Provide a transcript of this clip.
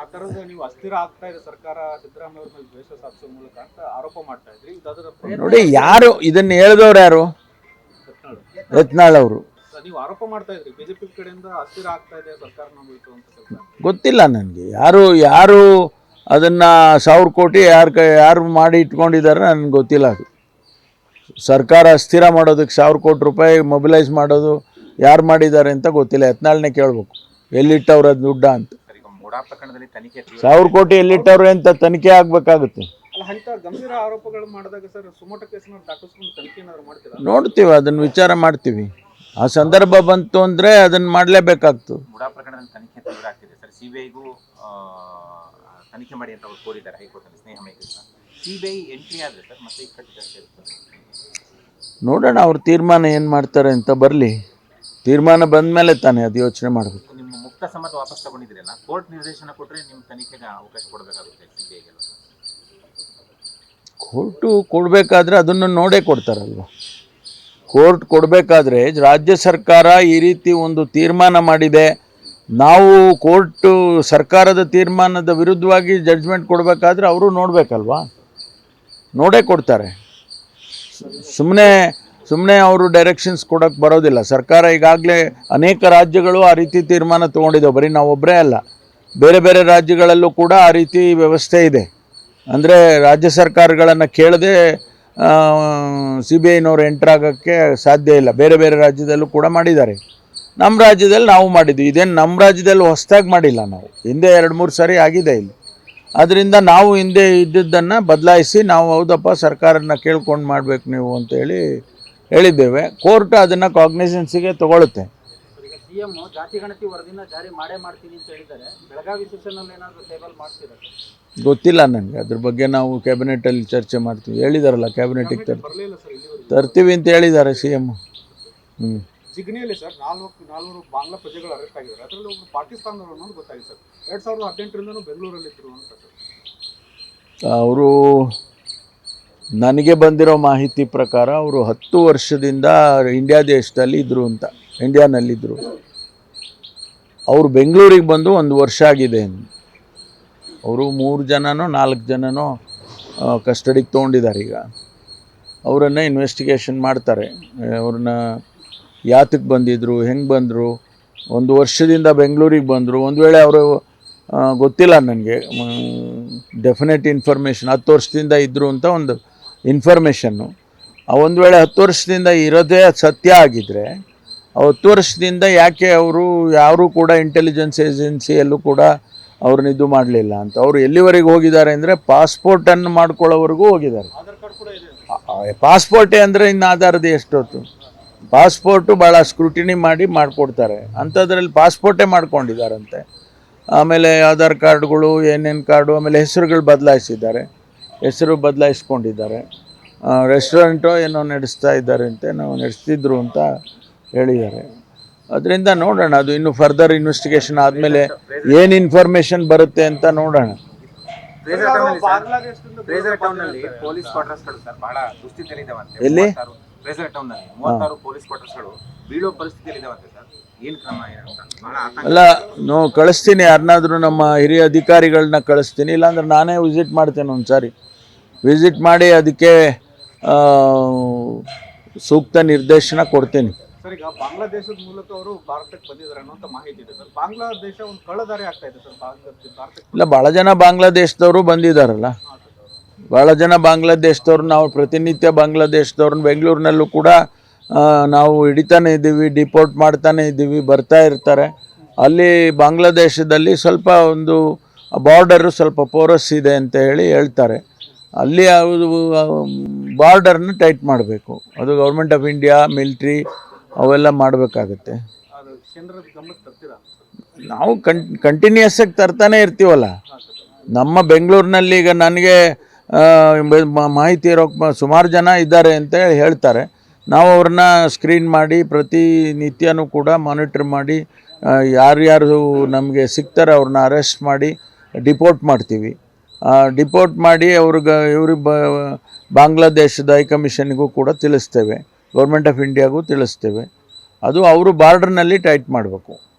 ಆ ಥರದ ನೀವು ಅಸ್ಥಿರ ಆಗ್ತಾ ಇದೆ ಸರ್ಕಾರ ಸಿದ್ದರಾಮಯ್ಯ ಮೇಲೆ ದ್ವೇಷ ಸಾಧಿಸುವ ಮೂಲಕ ಅಂತ ಆರೋಪ ಮಾಡ್ತಾ ಇದ್ರಿ. ಇದು ನೋಡಿ ಯಾರು ಇದನ್ನ ಹೇಳಿದವ್ರು ಯಾರು? ರತ್ನಾಳ್. ಯತ್ನಾಳ್ ಅವರು. ನೀವು ಆರೋಪ ಮಾಡ್ತಾ ಇದ್ರಿ. ಬಿಜೆಪಿ ಕಡೆಯಿಂದ ಅಸ್ಥಿರ ಆಗ್ತಾ ಇದೆ ಸರ್ಕಾರ ನಮ್ಮದು ಅಂತ ಗೊತ್ತಿಲ್ಲ ನನಗೆ. ಯಾರು ಯಾರು ಅದನ್ನ ಸಾವಿರ ಕೋಟಿ ಯಾರು ಕ ಯಾರು ಮಾಡಿ ಇಟ್ಕೊಂಡಿದ್ದಾರೆ ನನಗೆ ಗೊತ್ತಿಲ್ಲ ಅದು. ಸರ್ಕಾರ ಅಸ್ಥಿರ ಮಾಡೋದಕ್ಕೆ ಸಾವಿರ ಕೋಟಿ ರೂಪಾಯಿ ಮೊಬಿಲೈಸ್ ಮಾಡೋದು ಯಾರು ಮಾಡಿದ್ದಾರೆ ಅಂತ ಗೊತ್ತಿಲ್ಲ. ಯತ್ನಾಳ್ನೇ ಕೇಳಬೇಕು. ಎಲ್ಲಿಟ್ಟವ್ರ ದುಡ್ಡ ಅಂತ. ಸರ್ ಪ್ರಕರಣದಲ್ಲಿ ತನಿಖೆ ಸಾವಿರ ಕೋಟಿ ಎಲ್ಲಿಟ್ಟವ್ರೆ ಅಂತ ತನಿಖೆ ಆಗ್ಬೇಕಾಗುತ್ತೆ? ಗಂಭೀರ ಆರೋಪಗಳು ಮಾಡಿದಾಗ ಸರ್ ಸುಮೋಟ ಕೇಸನ್ನು ದಾಖಲಿಸ್ಕೊಂಡು ತನಿಖೆ ಏನಾದ್ರು ಮಾಡ್ತೀರಾ? ನೋಡ್ತೀವಿ ಅದನ್ನ ವಿಚಾರ ಮಾಡ್ತೀವಿ. ಆ ಸಂದರ್ಭ ಬಂತು ಅಂದ್ರೆ ಅದನ್ನ ಮಾಡಲೇಬೇಕಾಗ್ತು. ಮುಡಾ ಪ್ರಕರಣದಲ್ಲಿ ತನಿಖೆ ತೀವ್ರ ಆಗ್ತಿದೆ ಸರ್. ಸಿಬಿಐಗೂ ತನಿಖೆ ಮಾಡಿ ಅಂತ ಅವ್ರು ಕೋರಿದ್ದಾರೆ ಹೈಕೋರ್ಟ್ನಲ್ಲಿ ಸ್ನೇಹ ಮೈತ್ರಿನ ಸಿಬಿಐ ಎಂಟ್ರಿ ಆದ್ರೆ ಸರ್ ಮತ್ತೆ ಇಕ್ಕಟ್ಟು ಜಾಸ್ತಿ ಇರುತ್ತೆ ನೋಡೋಣ ಅವ್ರ ತೀರ್ಮಾನ ಏನು ಮಾಡ್ತಾರೆ ಅಂತ ಬರಲಿ. ತೀರ್ಮಾನ ಬಂದ ಮೇಲೆ ತಾನೇ ಅದು ಯೋಚನೆ ಮಾಡಬೇಕು. ಮುಕ್ತ ಸಮ್ಮತ ವಾಪಸ್ ತಗೊಂಡಿದ್ದೀರಲ್ಲ, ಕೋರ್ಟ್ ನಿರ್ದೇಶನ ಕೊಟ್ಟರೆ ನಿಮ್ಮ ತನಿಖೆಗೆ ಅವಕಾಶ ಕೊಡಬೇಕಾಗುತ್ತೆ ಸಿಬಿಐಗೆಲ್ಲ ಕೋರ್ಟು ಕೊಡಬೇಕಾದ್ರೆ ಅದನ್ನು ನೋಡೇ ಕೊಡ್ತಾರಲ್ವ? ಕೋರ್ಟ್ ಕೊಡಬೇಕಾದ್ರೆ ರಾಜ್ಯ ಸರ್ಕಾರ ಈ ರೀತಿ ಒಂದು ತೀರ್ಮಾನ ಮಾಡಿದೆ. ನಾವು ಕೋರ್ಟು ಸರ್ಕಾರದ ತೀರ್ಮಾನದ ವಿರುದ್ಧವಾಗಿ ಜಡ್ಜ್ಮೆಂಟ್ ಕೊಡಬೇಕಾದ್ರೆ ಅವರು ನೋಡಬೇಕಲ್ವಾ? ನೋಡೇ ಕೊಡ್ತಾರೆ. ಸುಮ್ಮನೆ ಸುಮ್ಮನೆ ಅವರು ಡೈರೆಕ್ಷನ್ಸ್ ಕೊಡೋಕ್ಕೆ ಬರೋದಿಲ್ಲ. ಸರ್ಕಾರ ಈಗಾಗಲೇ ಅನೇಕ ರಾಜ್ಯಗಳು ಆ ರೀತಿ ತೀರ್ಮಾನ ತೊಗೊಂಡಿದ್ದಾವೆ. ಬರೀ ನಾವೊಬ್ಬರೇ ಅಲ್ಲ. ಬೇರೆ ಬೇರೆ ರಾಜ್ಯಗಳಲ್ಲೂ ಕೂಡ ಆ ರೀತಿ ವ್ಯವಸ್ಥೆ ಇದೆ. ಅಂದರೆ ರಾಜ್ಯ ಸರ್ಕಾರಗಳನ್ನು ಕೇಳದೆ ಸಿ ಬಿ ಐನವ್ರು ಎಂಟ್ರಾಗೋಕ್ಕೆ ಸಾಧ್ಯ ಇಲ್ಲ. ಬೇರೆ ಬೇರೆ ರಾಜ್ಯದಲ್ಲೂ ಕೂಡ ಮಾಡಿದ್ದಾರೆ. ನಮ್ಮ ರಾಜ್ಯದಲ್ಲಿ ನಾವು ಮಾಡಿದ್ವಿ. ಇದೇನು ನಮ್ಮ ರಾಜ್ಯದಲ್ಲಿ ಹೊಸದಾಗಿ ಮಾಡಿಲ್ಲ ನಾವು. ಹಿಂದೆ ಎರಡು ಮೂರು ಸಾರಿ ಆಗಿದೆ ಇಲ್ಲಿ. ಅದರಿಂದ ನಾವು ಹಿಂದೆ ಇದ್ದದ್ದನ್ನು ಬದಲಾಯಿಸಿ ನಾವು ಹೌದಪ್ಪ ಸರ್ಕಾರನ ಕೇಳ್ಕೊಂಡು ಮಾಡಬೇಕು ನೀವು ಅಂತೇಳಿ ಹೇಳಿದ್ದೇವೆ ಕೋರ್ಟ್ ಅದನ್ನು ಕಾಗ್ನಿಸೆನ್ಸಿಗೆ ತಗೊಳುತ್ತೆ. ಈಗ ಸಿಎಂ ಜಾತಿ ಗಣತಿ ವರದಿನ ಜಾರಿ ಮಾಡೇ ಮಾಡ್ತೀನಿ ಅಂತ ಹೇಳಿದ್ದಾರೆ. ಬೆಳಗಾವಿ ಸೆಷನಲ್ಲಿ ಏನಾದರೂ ಟೇಬಲ್ ಮಾಡ್ತೀರಾ? ಗೊತ್ತಿಲ್ಲ ನನಗೆ ಅದ್ರ ಬಗ್ಗೆ ನಾವು ಕ್ಯಾಬಿನೆಟಲ್ಲಿ ಚರ್ಚೆ ಮಾಡ್ತೀವಿ. ಹೇಳಿದಾರಲ್ಲ ಕ್ಯಾಬಿನೆಟ್ ತರ್ತೀವಿ. ಬರಲೇ ಸರ್ ಇಲ್ಲಿವರೆಗೆ. ತರ್ತೀವಿ ಅಂತ ಹೇಳಿದ್ದಾರೆ ಸಿ ಎಂ ಹ್ಞೂ ಜಿಗ್ನಿಯಲ್ಲಿ ಸರ್ ನಾಲ್ಕು ನಾಲ್ವರು ಬಾಂಗ್ಲಾ ಪ್ರಜೆಗಳು ಅರೆಸ್ಟ್ ಆಗಿದ್ದಾರೆ. ಅದರಲ್ಲಿ ಒಬ್ಬರು ಪಾಕಿಸ್ತಾನದವರು ಅನ್ನೋದು ಗೊತ್ತಾಗಿದೆ ಸರ್. ಎರಡು ಸಾವಿರದ ಹದಿನೆಂಟರಿಂದನೂ ಬೆಂಗಳೂರಲ್ಲಿ ಇದ್ರು ಅಂತ ಸರ್. ಅವರು ನನಗೆ ಬಂದಿರೋ ಮಾಹಿತಿ ಪ್ರಕಾರ ಅವರು ಹತ್ತು ವರ್ಷದಿಂದ ಇಂಡಿಯಾ ದೇಶದಲ್ಲಿ ಇದ್ದರು ಅಂತ ಇಂಡಿಯಾನಲ್ಲಿದ್ದರು ಅವರು ಬೆಂಗಳೂರಿಗೆ ಬಂದು ಒಂದು ವರ್ಷ ಆಗಿದೆ. ಅವರು ಮೂರು ಜನನೋ, ನಾಲ್ಕು ಜನನೋ ಕಸ್ಟಡಿಗೆ ತೊಗೊಂಡಿದ್ದಾರೆ ಈಗ. ಅವರನ್ನು ಇನ್ವೆಸ್ಟಿಗೇಷನ್ ಮಾಡ್ತಾರೆ. ಅವ್ರನ್ನ ಯಾತಕ್ಕೆ ಬಂದಿದ್ದರು ಹೆಂಗೆ ಬಂದರು, ಒಂದು ವರ್ಷದಿಂದ ಬೆಂಗಳೂರಿಗೆ ಬಂದರು. ಒಂದು ವೇಳೆ ಅವರು ಗೊತ್ತಿಲ್ಲ ನನಗೆ. ಡೆಫಿನೆಟ್ ಇನ್ಫಾರ್ಮೇಷನ್ ಹತ್ತು ವರ್ಷದಿಂದ ಇದ್ದರು ಅಂತ ಒಂದು ಇನ್ಫಾರ್ಮೇಷನ್ನು ಒಂದು ವೇಳೆ ಹತ್ತು ವರ್ಷದಿಂದ ಇರೋದೇ ಸತ್ಯ ಆಗಿದ್ದರೆ ಹತ್ತು ವರ್ಷದಿಂದ ಯಾಕೆ ಅವರು ಯಾರೂ ಕೂಡ ಇಂಟೆಲಿಜೆನ್ಸ್ ಏಜೆನ್ಸಿಯಲ್ಲೂ ಕೂಡ ಅವ್ರನ್ನ ಇದು ಮಾಡಲಿಲ್ಲ ಅಂತ. ಅವರು ಎಲ್ಲಿವರೆಗೆ ಹೋಗಿದ್ದಾರೆ ಅಂದರೆ ಪಾಸ್ಪೋರ್ಟನ್ನು ಮಾಡ್ಕೊಳ್ಳೋವರೆಗೂ ಹೋಗಿದ್ದಾರೆ. ಪಾಸ್ಪೋರ್ಟೇ ಅಂದರೆ ಇನ್ನು ಆಧಾರದ ಎಷ್ಟೊತ್ತು? ಪಾಸ್ಪೋರ್ಟು ಭಾಳ ಸ್ಕ್ರೂಟಿನಿ ಮಾಡಿ ಮಾಡಿಕೊಡ್ತಾರೆ. ಅಂಥದ್ರಲ್ಲಿ ಪಾಸ್ಪೋರ್ಟೇ ಮಾಡ್ಕೊಂಡಿದ್ದಾರಂತೆ. ಆಮೇಲೆ ಆಧಾರ್ ಕಾರ್ಡ್ಗಳು, ಏನೇನು ಕಾರ್ಡು, ಆಮೇಲೆ ಹೆಸರುಗಳು ಬದಲಾಯಿಸಿದ್ದಾರೆ. ಹೆಸರು ಬದಲಾಯಿಸ್ಕೊಂಡಿದ್ದಾರೆ. ರೆಸ್ಟೋರೆಂಟೋ ಏನೋ ನಡೆಸ್ತಾ ಇದ್ದಾರೆ ಅಂತ ನಾವು ನಡೆಸ್ತಿದ್ರು ಅಂತ ಹೇಳಿದ್ದಾರೆ. ಅದರಿಂದ ನೋಡೋಣ ಅದು ಇನ್ನು ಫರ್ದರ್ ಇನ್ವೆಸ್ಟಿಗೇಷನ್ ಆದಮೇಲೆ ಏನು ಇನ್ಫಾರ್ಮೇಷನ್ ಬರುತ್ತೆ ಅಂತ ನೋಡೋಣ. ಫ್ರೇಜರ್ ಟೌನಲ್ಲಿ ಸರ್ ಟೌನ್ನಲ್ಲಿ ಪೊಲೀಸ್ ಕ್ವಾರ್ಟರ್ಸ್ಗಳು ಸರ್ ಬಹಳ ದುಸ್ಥಿತಿಯಲ್ಲಿದ್ದಾವಂತೆ. ಎಲ್ಲಿ? ಮೂವತ್ತಾರು- ಫ್ರೇಜರ್ ಟೌನ್ನಲ್ಲಿ ಮೂವತ್ತಾರು ಪೊಲೀಸ್ ಕ್ವಾರ್ಟರ್ಸ್ಗಳು ಬೀಳೋ ಪರಿಸ್ಥಿತಿಯಲ್ಲಿದ್ದಾವಂತೆ ಸರ್. ಏನು ಕ್ರಮ ಏನಂತ ಬಹಳ ಆತಂಕ. ಅಲ್ಲ ನೋ ಕಳಿಸ್ತೀನಿ ಯಾರನ್ನಾದ್ರೂ ನಮ್ಮ ಹಿರಿಯ ಅಧಿಕಾರಿಗಳನ್ನ ಕಳಿಸ್ತೀನಿ ಇಲ್ಲಾಂದ್ರೆ ನಾನೇ ವಿಸಿಟ್ ಮಾಡ್ತೇನೆ ಒಂದು ಸಾರಿ ವಿಸಿಟ್ ಮಾಡಿ ಅದಕ್ಕೆ ಸೂಕ್ತ ನಿರ್ದೇಶನ ಕೊಡ್ತೀನಿ. ಸರ್ ಈಗ ಬಾಂಗ್ಲಾದೇಶದ ಮೂಲಕ ಅವರು ಭಾರತಕ್ಕೆ ಬಂದಿದ್ದಾರೆ ಅನ್ನೋಂಥ ಮಾಹಿತಿ ಇದೆ ಸರ್. ಬಾಂಗ್ಲಾದೇಶ ಒಂದು ಕಳ್ಳದಾರಿ ಆಗ್ತಾ ಇದೆ ಸರ್ ಭಾರತಕ್ಕೆ. ಇಲ್ಲ ಭಾಳ ಜನ ಬಾಂಗ್ಲಾದೇಶದವರು ಬಂದಿದ್ದಾರಲ್ಲ. ಭಾಳ ಜನ ಬಾಂಗ್ಲಾದೇಶದವ್ರು ನಾವು ಪ್ರತಿನಿತ್ಯ ಬಾಂಗ್ಲಾದೇಶದವ್ರನ್ನ ಬೆಂಗಳೂರಿನಲ್ಲೂ ಕೂಡ ನಾವು ಹಿಡಿತಾನೆ ಇದ್ದೀವಿ ಡಿಪೋರ್ಟ್ ಮಾಡ್ತಾನೆ ಇದ್ದೀವಿ ಬರ್ತಾ ಇರ್ತಾರೆ. ಅಲ್ಲಿ ಬಾಂಗ್ಲಾದೇಶದಲ್ಲಿ ಸ್ವಲ್ಪ ಒಂದು ಬಾರ್ಡರು ಸ್ವಲ್ಪ ಪೋರಸ್ ಇದೆ ಅಂತ ಹೇಳಿ ಹೇಳ್ತಾರೆ. ಅಲ್ಲಿ ಅದು ಬಾರ್ಡರ್ನ ಟೈಟ್ ಮಾಡಬೇಕು. ಅದು ಗೌರ್ಮೆಂಟ್ ಆಫ್ ಇಂಡಿಯಾ ಮಿಲ್ಟ್ರಿ ಅವೆಲ್ಲ ಮಾಡಬೇಕಾಗತ್ತೆ. ನಾವು ಕಂ ಕಂಟಿನ್ಯೂಸ್ ಆಗಿ ತರ್ತಾನೆ ಇರ್ತೀವಲ್ಲ. ನಮ್ಮ ಬೆಂಗಳೂರಿನಲ್ಲಿ ಈಗ ನನಗೆ ಮಾಹಿತಿ ಇರೋ ಸುಮಾರು ಜನ ಇದ್ದಾರೆ ಅಂತ ಹೇಳಿ ಹೇಳ್ತಾರೆ. ನಾವು ಅವ್ರನ್ನ ಸ್ಕ್ರೀನ್ ಮಾಡಿ, ಪ್ರತಿನಿತ್ಯನೂ ಕೂಡ ಮಾನಿಟ್ರ್ ಮಾಡಿ ಯಾರ್ಯಾರು ನಮಗೆ ಸಿಗ್ತಾರೆ ಅವ್ರನ್ನ ಅರೆಸ್ಟ್ ಮಾಡಿ ಡಿಪೋರ್ಟ್ ಮಾಡ್ತೀವಿ. ಡಿಪೋರ್ಟ್ ಮಾಡಿ ಅವ್ರಿಗೆ, ಇವ್ರಿಗೆ ಬಾಂಗ್ಲಾದೇಶದ ಹೈಕಮಿಷನ್ಗೂ ಕೂಡ ತಿಳಿಸ್ತೇವೆ. Government of ಇಂಡಿಯಾಗೂ ತಿಳಿಸ್ತೇವೆ. ಅದು ಅವರು ಬಾರ್ಡ್ರ್ನಲ್ಲಿ ಟೈಟ್ ಮಾಡಬೇಕು.